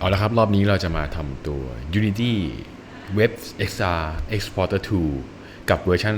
เอาละครับ รอบนี้เราจะมาทำตัว Unity Web XR Exporter 2 กับเวอร์ชัน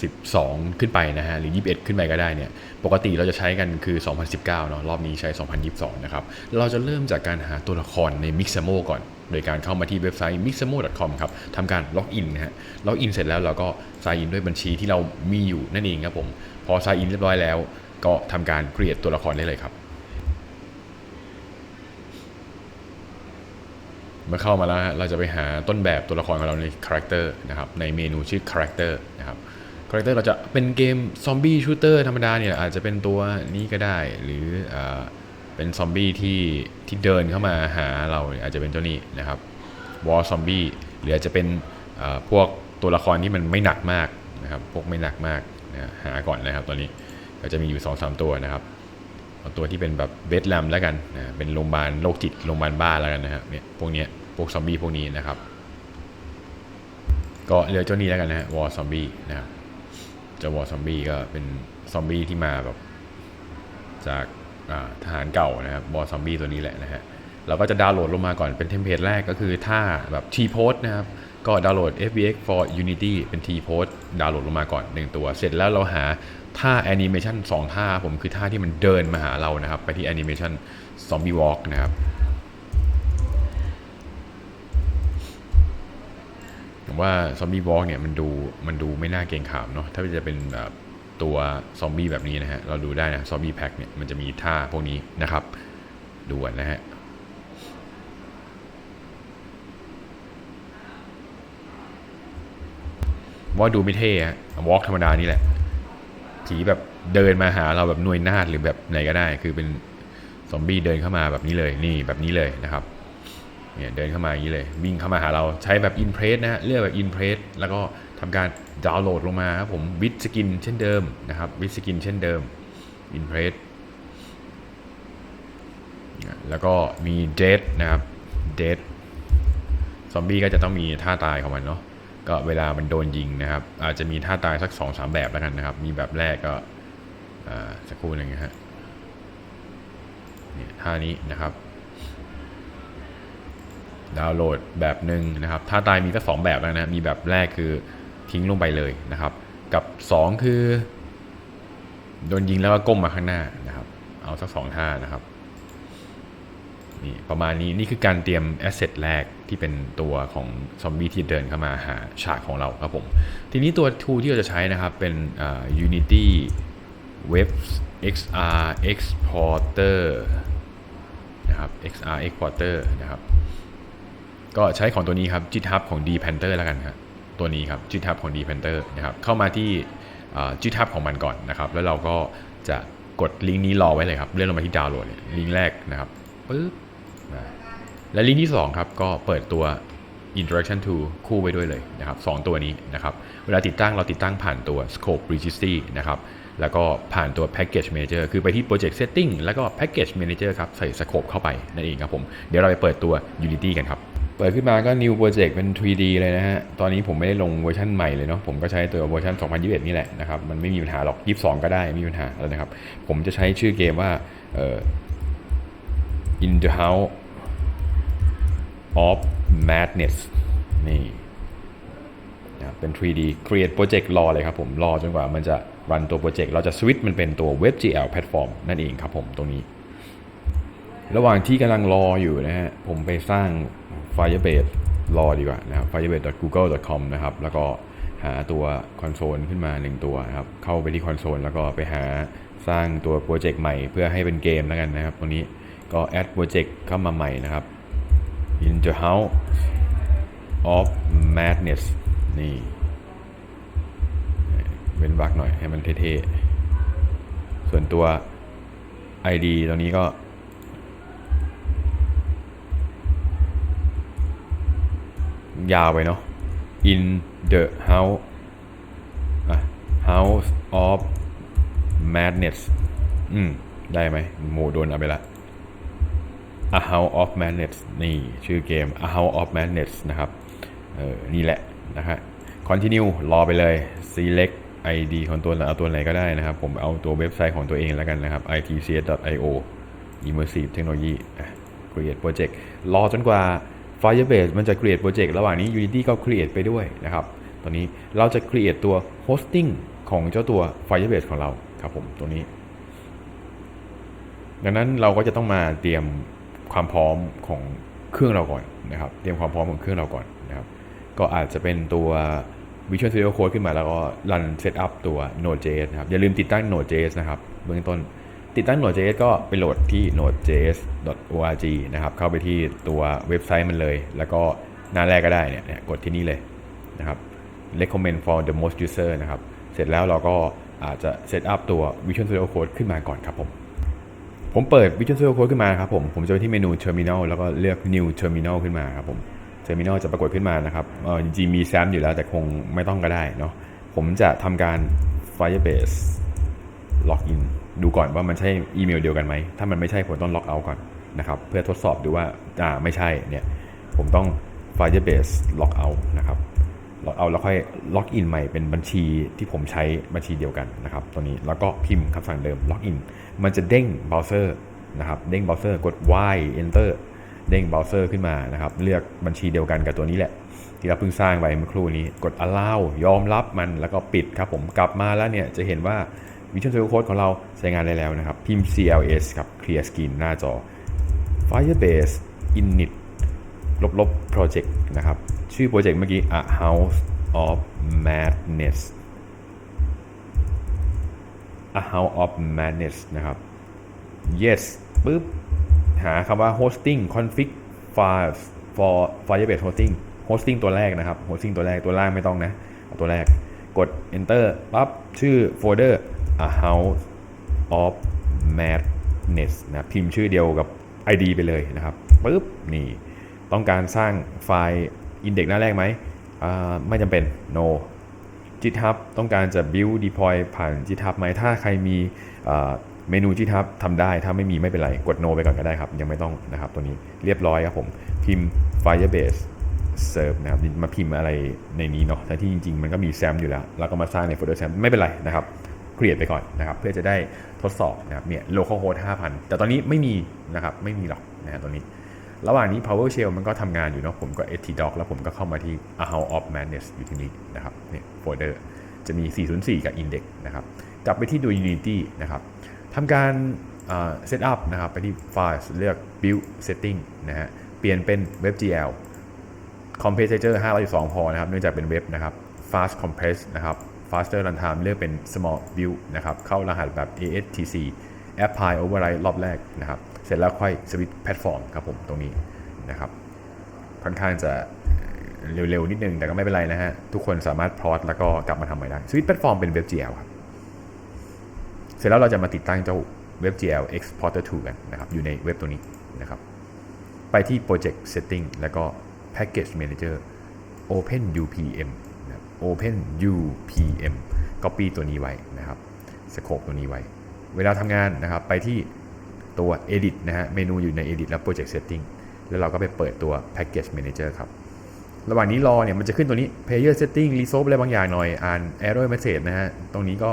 2022 ขึ้นไปนะฮะ หรือ 21 ขึ้นไปก็ได้เนี่ย ปกติเราจะใช้กันคือ 2019 เนาะ รอบนี้ใช้ 2022 นะครับ เราจะเริ่มจากการหาตัวละครใน Mixamo ก่อน โดยการเข้ามาที่เว็บไซต์ mixamo.com ครับ ทำการล็อกอินนะฮะ ล็อกอินเสร็จแล้วเราก็ sign in ด้วยบัญชีที่เรามีอยู่นั่นเองครับผม พอ sign in เรียบร้อยแล้ว ก็ทำการ create ตัวละครได้เลยครับ มื่อเข้ามาแล้วเราจะไปหาต้นแบบตัวละครของเราในคาแรคเตอร์นะครับในเมนูชื่อคาแรคเตอร์นะครับคาแรคเตอร์เราจะเป็นเกมซอมบี้ชูเตอร์ธรรมดาเนี่ยอาจจะเป็นตัวนี้ก็ได้ หรืออเป็นซอมบี้ที่ที่เดินเข้ามาหาเราอาจจะเป็นเจ้านี้นะครับวอลซอมบี้หรืออาจจะเป็นพวกตัวละครที่มันไม่หนักมากนะครับพวกไม่หนักมากนะหาก่อนนะครับตอนนี้ก็จะมีอยู่2อสตัวนะครับตัวที่เป็นแบบเบสแลมแล้วกันนะเป็นโรงพยาบาลโรคจิตโรงพยาบาลบ้าแล้วกันนะครับเนี่ยพวกเนี้ย พวกซอมบี้พวกนี้นะครับ ก็เหลือเจ้านี้แล้วกันนะฮะวอร์ซอมบี้นะครับเจ้าวอร์ซอมบี้ก็เป็นซอมบี้ที่มาแบบจากาทหารเก่านะครับวอร์ซอมบี้ตัวนี้แหละนะฮะเราก็จะดาวน์โหลดลงมาก่อนเป็นเทมเพลตแรกก็คือท่าแบบ T pose นะครับ ก็ดาวน์โหลด FBX for Unity เป็น T pose ดาวน์โหลดลงมาก่อนหนึ่งตัว เสร็จแล้วเราหาท่าแอนิเมชัน2ท่าผมคือท่าที่มันเดินมาหาเรานะครับ ไปที่แอนิเมชัน Zombie Walk นะครับ ผมว่าซอมบี้วอล์กเนี่ยมันดูมันดูไม่น่าเกรงขามเนาะถ้าจะเป็นแบบตัวซอมบี้แบบนี้นะฮะเราดูได้นะซอมบี้แพ็กเนี่ยมันจะมีท่าพวกนี้นะครับดูกันนะฮะว่าดูไม่เท่ฮะวอล์กธรรมดานี่แหละผีแบบเดินมาหาเราแบบหน่วยนาดหรือแบบไหนก็ได้ คือเป็นซอมบี้เดินเข้ามาแบบนี้เลยนี่แบบนี้เลยนะครับ เนี่ยเดินเข้ามาอย่างนี้เลยวิ่งเข้ามาหาเราใช้แบบ Impress นะฮะเลือกแบบ Impress แล้วก็ทำการดาวน์โหลดลงมาครับผมวิดสกินเช่นเดิมนะครับวิดสกินเช่นเดิม Impress แล้วก็มี Dead นะครับ Dead ซอมบี้ก็จะต้องมีท่าตายของมันเนาะก็เวลามันโดนยิงนะครับ อาจจะมีท่าตายสัก2อสแบบแล้วกันนะครับ มีแบบแรกก็สักครู่หนึ่งนะฮะเนี่ยท่านี้นะครับ ดาวน์โหลดแบบหนึ่งนะครับ ถ้าตายมีก็สองแบบแล้วนะมีแบบแรกคือทิ้งลงไปเลยนะครับ กับ 2 คือโดนยิงแล้วก็ก้มมาข้างหน้านะครับ เอาสักสองท่านะครับนี่ประมาณนี้นี่คือการเตรียมแอสเซทแรกที่เป็นตัวของซอมบี้ที่เดินเข้ามาหาฉากของเราครับผม ทีนี้ตัว tool ที่เราจะใช้นะครับเป็นอ่า Unity Web XR Exporter นะครับ XR Exporter นะครับ ก็ใช้ของตัวนี้ครับ GitHub ของ D Panther แล้วกันครับตัวนี้ครับ GitHub ของ D Panther นะครับเข้ามาที่ GitHub ของมันก่อนนะครับ แล้วเราก็จะกดลิงก์นี้รอไว้เลยครับเลื่อนลงมาที่ดาวน์โหลดลิงก์แรกนะครับปึ๊บนะและลิงก์ที่ 2 ครับ ก็เปิดตัว Interaction Tool คู่ไว้ด้วยเลยนะครับสองตัวนี้นะครับ เวลาติดตั้งเราติดตั้งผ่านตัว Scope Registry นะครับ แล้วก็ผ่านตัว Package Manager คือไปที่ Project Setting แล้วก็ Package Manager ครับ ใส่ Scope เข้าไปนั่นเองครับผม เดี๋ยวเราไปเปิดตัว Unity กันครับ เปิดขึ้นมาก็ New Project เป็น 3D เลยนะฮะ ตอนนี้ผมไม่ได้ลงเวอร์ชันใหม่เลยเนาะ ผมก็ใช้ตัวเวอร์ชัน2021 นี่แหละนะครับ มันไม่มีปัญหาหรอก 22 ก็ได้ไม่มีปัญหาแล้วนะครับ ผมจะใช้ชื่อเกมว่าเอ่อ In the House of Madness นี่นะครับเป็น 3D Create Project รอเลยครับผม รอจนกว่ามันจะรันตัวโปรเจกต์ เราจะสวิตช์มันเป็นตัว WebGL Platform นั่นเองครับผมตรงนี้ ระหว่างที่กำลังรออยู่นะฮะ ผมไปสร้าง Firebase รอดีกว่านะครับ firebase.google.com นะครับแล้วก็หาตัวคอนโซลขึ้นมาหนึ่งตัวนะครับเข้าไปที่คอนโซลแล้วก็ไปหาสร้างตัวโปรเจกต์ใหม่เพื่อให้เป็นเกมแล้วกันนะครับ ตรงนี้ก็ add project เข้ามาใหม่นะครับ in the house of madness นี่เว้นวรรคหน่อยให้มันเท่ๆ ส่วนตัว ID ตรงนี้ก็ ยาวไปเนาะ in the house house of madness อืม ได้ไหมโมโดนเอาไปละ A House of Madness นี่ ชื่อเกม A House of Madness นะครับ เออ นี่แหละนะฮะ Continue รอไปเลย Select ID ของตัวเอาตัวไหนก็ได้นะครับ ผมเอาตัวเว็บไซต์ของตัวเองแล้วกันนะครับ itcs.io immersive technology create project รอจนกว่า Firebase มันจะ create project ระหว่างนี้ Unity ก็ create ไปด้วยนะครับตอนนี้เราจะ create ตัว hosting ของเจ้าตัว Firebase ของเราครับผมตัวนี้ ดังนั้นเราก็จะต้องมาเตรียมความพร้อมของเครื่องเราก่อนนะครับ เตรียมความพร้อมของเครื่องเราก่อนนะครับ ก็อาจจะเป็นตัว Visual Studio Code ขึ้นมาแล้วก็รันเซตอัพตัว Node.js นะครับ อย่าลืมติดตั้ง Node.js นะครับ เบื้องต้น ติดตั้ง Node.js ก็ไปโหลดที่ nodejs.org นะครับ เข้าไปที่ตัวเว็บไซต์มันเลย แล้วก็หน้าแรกก็ได้เนี่ยยกดที่นี่เลยนะครับ recommend for the most user นะครับ เสร็จแล้วเราก็อาจจะเซตอัพตัว Visual Studio Code ขึ้นมาก่อนครับผม ผมเปิด Visual Studio Code ขึ้นมาครับผม ผมจะไปที่เมนู Terminal แล้วก็เลือก New Terminal ขึ้นมาครับผม Terminal จะปรากฏขึ้นมานะครับเออจริงๆมี SAM อยู่แล้วแต่คงไม่ต้องก็ได้เนาะ ผมจะทำการ Firebase Login ดูก่อนว่ามันใช่อีเมลเดียวกันไหม ถ้ามันไม่ใช่ผมต้องล็อกเอาก่อนนะครับ เพื่อทดสอบดูว่าอ่าไม่ใช่เนี่ยผมต้อง Firebase Log out นะครับล็อกเอาแล้วค่อยล็อกอินใหม่เป็นบัญชีที่ผมใช้บัญชีเดียวกันนะครับตัวนี้แล้วก็พิมพ์คำสั่งเดิมล็อกอินมันจะเด้งเบราว์เซอร์นะครับเด้งเบราว์เซอร์กด Y Enter เด้งเบราว์เซอร์ขึ้นมานะครับเลือกบัญชีเดียวกันกับตัวนี้แหละ ที่เราเพิ่งสร้างไปเมื่อครู่นี้กด allow ยอมรับมันแล้วก็ปิดครับผมกลับมาแล้วเนี่ยจะเห็นว่า Visual Studio Code ของเราใช้งานได้แล้วนะครับ พิมพ์ CLS กับ Clear Screen หน้าจอ Firebase init ลบลบ project นะครับ ชื่อโปรเจกต์เมื่อกี้ A House of Madness A House of Madness นะครับ yes ปึ๊บ หาคำว่า hosting config files for Firebase hosting hosting ตัวแรกนะครับ hosting ตัวแรกตัวล่างไม่ต้องนะ เอาตัวแรก กด enter ปั๊บ ชื่อโฟลเดอร์ A House of Madness นะพิมพ์ชื่อเดียวกับ ID ไปเลยนะครับปึ๊บนี่ต้องการสร้างไฟล์ index หน้าแรกไหมไม่จำเป็น no GitHub ต้องการจะ build deploy ผ่าน GitHub ไหมถ้าใครมีเมนู GitHub ทำได้ถ้าไม่มีไม่เป็นไร กด no ไปก่อนก็ได้ครับ ยังไม่ต้องนะครับตัวนี้เรียบร้อยครับผม พิมพ์ Firebase Serve นะครับมาพิมพ์อะไรในนี้เนาะแต่ที่จริง ๆ มันก็มี SAM อยู่แล้ว แล้วก็มาสร้างในโฟลเดอร์ SAM ไม่เป็นไรนะครับ เครียดไปก่อนนะครับ เพื่อจะได้ทดสอบนะครับเนี่ย localhost 5,000 แต่ตอนนี้ไม่มีนะครับ ไม่มีหรอกนะฮะตัวนี้ ระหว่างนี้ PowerShell มันก็ทำงานอยู่เนาะผมก็ htdoc แล้วผมก็เข้ามาที่ A h o u of Madness อยู่ที่นี่นะครับเนี่ยโฟลเดอร์จะมี 404 กับ index นะครับกลับไปที่ดู Unity นะครับทำการเซตอัพนะครับไปที่ File เลือก Build Setting นะฮะเปลี่ยนเป็น WebGL Compressor 512พอนะครับเนื่องจากเป็นเว็บนะครับ Fast Compress นะครับ Faster Runtime เลือกเป็น Small Build นะครับเข้ารหัสแบบ ASTC Apply Override รอบแรกนะครับ เสร็จแล้วค่อยสวิตช์แพลตฟอร์มครับผมตรงนี้นะครับค่อนข้างจะเร็วๆนิดนึง แต่ก็ไม่เป็นไรนะฮะ ทุกคนสามารถพลอตแล้วก็กลับมาทำใหม่ได้สวิตช์แพลตฟอร์มเป็น WebGL ครับ เสร็จแล้วเราจะมาติดตั้งเจ้า WebGL Exporter 2 กันนะครับ อยู่ในเว็บตัวนี้นะครับ ไปที่ Project Setting แล้วก็ Package Manager Open UPM Open UPM Copy ตัวนี้ไว้นะครับสโคปตัวนี้ไว้ เวลาทำงานนะครับไปที่ตัว Edit นะฮะเมนูอยู่ใน Edit แล้ว Project Setting แล้วเราก็ไปเปิดตัว Package Manager ครับ ระหว่างนี้รอเนี่ยมันจะขึ้นตัวนี้ Player Setting Resolve อะไรบางอย่างหน่อยอ่าน Error Message นะฮะตรงนี้ก็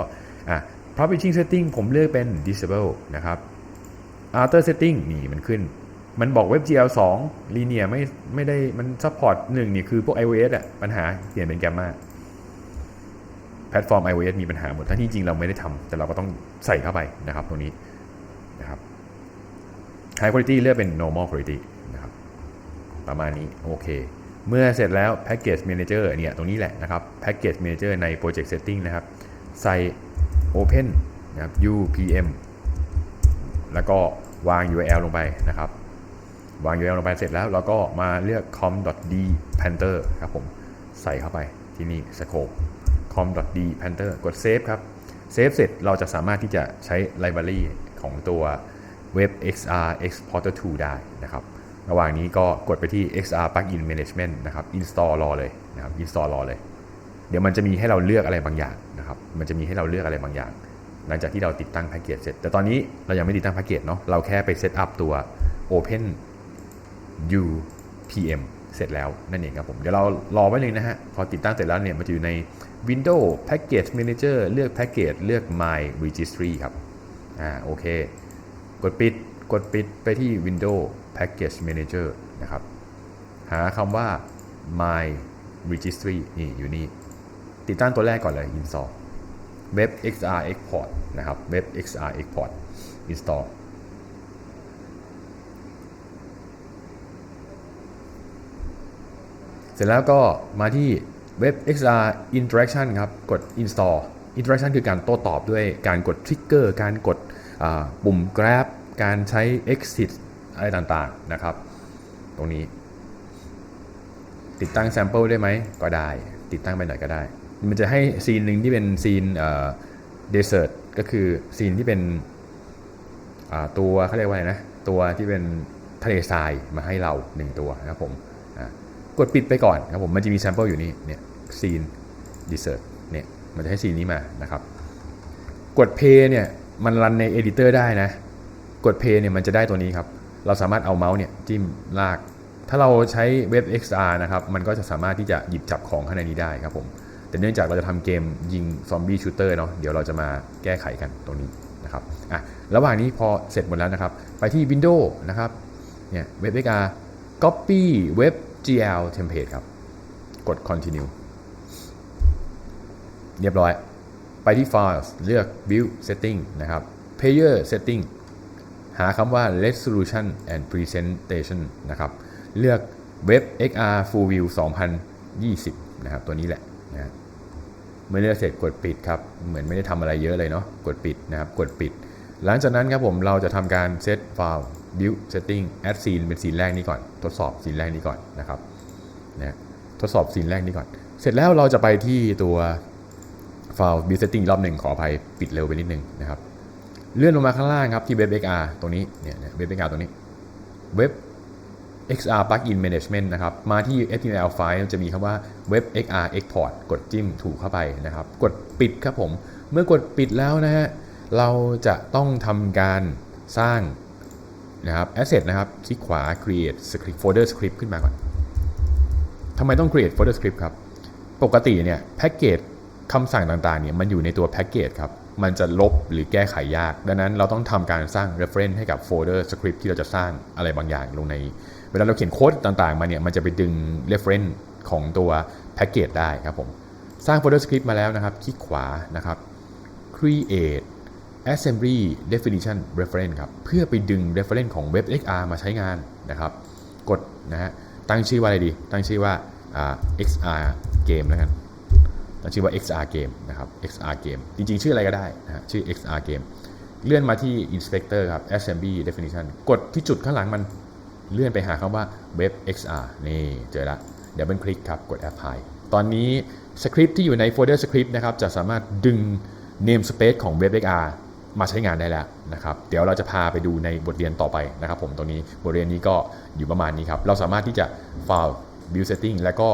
อะ Publishing Setting ผมเลือกเป็น Disable นะครับ Outer Setting นี่มันขึ้น มันบอก WebGL 2 Linear ไม่ไม่ได้มัน Support 1นี่คือพวก iOS อะปัญหาเปลี่ยนเป็น Gamma แพลตฟอร์ม iOS มีปัญหาหมดทั้งที่จริงเราไม่ได้ทำแต่เราก็ต้องใส่เข้าไปนะครับตรงนี้นะครับ High Quality เลือกเป็น Normal Quality นะครับประมาณนี้โอเค เมื่อเสร็จแล้ว Package Manager เนี่ยตรงนี้แหละนะครับ Package Manager ใน Project Setting นะครับ ใส่ Open นะครับ UPM แล้วก็วาง URL ลงไปนะครับ วาง URL ลงไปเสร็จแล้วเราก็มาเลือก com.d panther ครับผม ใส่เข้าไปที่นี่ scope com.d panther กด save ครับ save เสร็จเราจะสามารถที่จะใช้ library ของตัว web xr exporter 2 ได้นะครับ ระหว่างนี้ก็กดไปที่ xr plugin management นะครับ install รอเลยนะครับ install รอเลย เดี๋ยวมันจะมีให้เราเลือกอะไรบางอย่างนะครับ มันจะมีให้เราเลือกอะไรบางอย่าง หลังจากที่เราติดตั้งแพ็กเกจเสร็จ แต่ตอนนี้เรายังไม่ติดตั้งแพ็กเกจเนาะ เราแค่ไปเซตอัพตัว Open UPM เสร็จแล้วนั่นเองครับผม เดี๋ยวเรารอไว้เลยนะฮะ พอติดตั้งเสร็จแล้วเนี่ย มันจะอยู่ใน Windows Package Manager เลือก Package เลือก My Registry ครับ อ่า โอเค กดปิด กดปิดไปที่ Windows Package Manager นะครับ หาคำว่า My Registry นี่อยู่นี่ ติดตั้งตัวแรกก่อนเลย install Web XR Export นะครับ Web XR Export install เส ร็จแล้วก็มาที่ Web XR Interaction ครับ กด install Interaction คือการโต้ตอบด้วยการกด trigger การกดปุ่ม grab การใช้ exit อะไรต่างๆนะครับ ตรงนี้ ติดตั้ง sample ได้ไหม ก็ได้ ติดตั้งไปหน่อยก็ได้ มันจะให้ซีนหนึ่งที่เป็นซีนเดสเซอร์ตก็คือซีนที่เป็นตัวเขาเรียกว่าไรนะ ตัวที่เป็นทะเลทรายมาให้เราหนึ่งตัวนะครับผมอ่า กดปิดไปก่อนครับผมมันจะมี sample อยู่นี่เนี่ยซีนดีเซอร์เนี่ยมันจะให้ซีนนี้มานะครับกด play เนี่ยมันรันใน editor ได้นะ กด play เนี่ยมันจะได้ตัวนี้ครับ เราสามารถเอาเมาส์เนี่ยจิ้มลาก ถ้าเราใช้เว็บ XR นะครับ มันก็จะสามารถที่จะหยิบจับของข้างในนี้ได้ครับผม แต่เนื่องจากเราจะทำเกมยิงซอมบี้ชูเตอร์เนาะ เดี๋ยวเราจะมาแก้ไขกันตรงนี้นะครับ อะ ระหว่างนี้พอเสร็จหมดแล้วนะครับ ไปที่ Windows นะครับ เนี่ยเว็บ XR copy web gl template ครับ กด continue เรียบร้อย ไปที่ Files เลือก Build Setting นะครับ Player Setting หาคำว่า Resolution and Presentation นะครับ เลือก Web XR Full View 2020 นะครับ ตัวนี้แหละนะเมื่อเลือกเสร็จกดปิดครับ เหมือนไม่ได้ทำอะไรเยอะเลยเนาะ กดปิดนะครับ กดปิด หลังจากนั้นครับผมเราจะทำการ set file build setting add scene เป็นซีนแรกนี้ก่อน ทดสอบซีนแรกนี้ก่อนนะครับนะทดสอบซีนแรกนี้ก่อน เสร็จแล้วเราจะไปที่ตัว file build setting รอบหนึ่งขออภัยปิดเร็วไปนิดนึงนะครับ เลื่อนลงมาข้างล่างครับที่ Web XR ตรงนี้เนี่ยเนี่ย Web XR ตรงนี้ Web XR Plugin Management นะครับ มาที่ HTML file จะมีคำว่า Web XR Export กดจิ้มถูกเข้าไปนะครับ กดปิดครับผม เมื่อกดปิดแล้วนะฮะ เราจะต้องทำการสร้าง นะครับ asset นะครับคลิกขวา create script folder script ขึ้นมาก่อนทำไมต้อง create folder script ครับ ปกติเนี่ยแพ็กเกจคำสั่งต่างๆเนี่ยมันอยู่ในตัวแพ็กเกจครับ มันจะลบหรือแก้ไขยาก ดังนั้นเราต้องทำการสร้าง reference ให้กับโฟลเดอร์สคริปที่เราจะสร้างอะไรบางอย่างลงใน เวลาเราเขียนโค้ดต่างๆมาเนี่ยมันจะไปดึง reference ของตัวแพ็กเกจได้ครับผม สร้างโฟลเดอร์สคริปมาแล้วนะครับ คลิกขวานะครับ create assembly definition reference ครับ เพื่อไปดึง reference ของ web xr มาใช้งานนะครับ กดนะฮะ ตั้งชื่อว่าอะไรดี ตั้งชื่อว่า xr game แล้วกัน ตั้งชื่อว่า XR Game นะครับ XR Game จริงๆ ชื่ออะไรก็ได้นะฮะ ชื่อ XR Game เลื่อนมาที่ Inspector ครับ Assembly Definition กดที่จุดข้างหลังมัน เลื่อนไปหาคำว่า Web XR นี่เจอละ เดี๋ยวเป็นคลิกครับ กด Apply ตอนนี้สคริปที่อยู่ในโฟลเดอร์สคริปต์นะครับ จะสามารถดึง namespace ของ Web XR มาใช้งานได้แล้วนะครับ เดี๋ยวเราจะพาไปดูในบทเรียนต่อไปนะครับ ผมตรงนี้บทเรียนนี้ก็อยู่ประมาณนี้ครับ เราสามารถที่จะ file build setting แล้วก็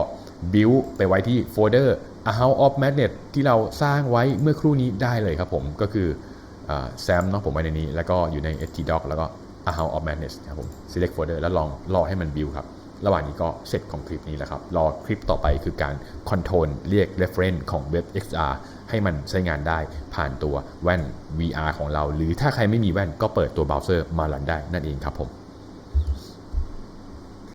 build ไปไว้ที่โฟลเดอร์ A House of Magnet ที่เราสร้างไว้เมื่อครู่นี้ได้เลยครับผมก็คือแซมเนาะผมไว้ในนี้ แล้วก็อยู่ใน htdoc แล้วก็ A House of Madness ครับผม select folder แล้วลองรอให้มัน build ครับระหว่างนี้ก็เสร็จของคลิปนี้แล้วครับ รอคลิปต่อไปคือการ control เรียก reference ของ Web XR ให้มันใช้งานได้ผ่านตัวแว่น VR ของเรา หรือถ้าใครไม่มีแว่นก็เปิดตัวเบราว์เซอร์มารันได้นั่นเองครับผม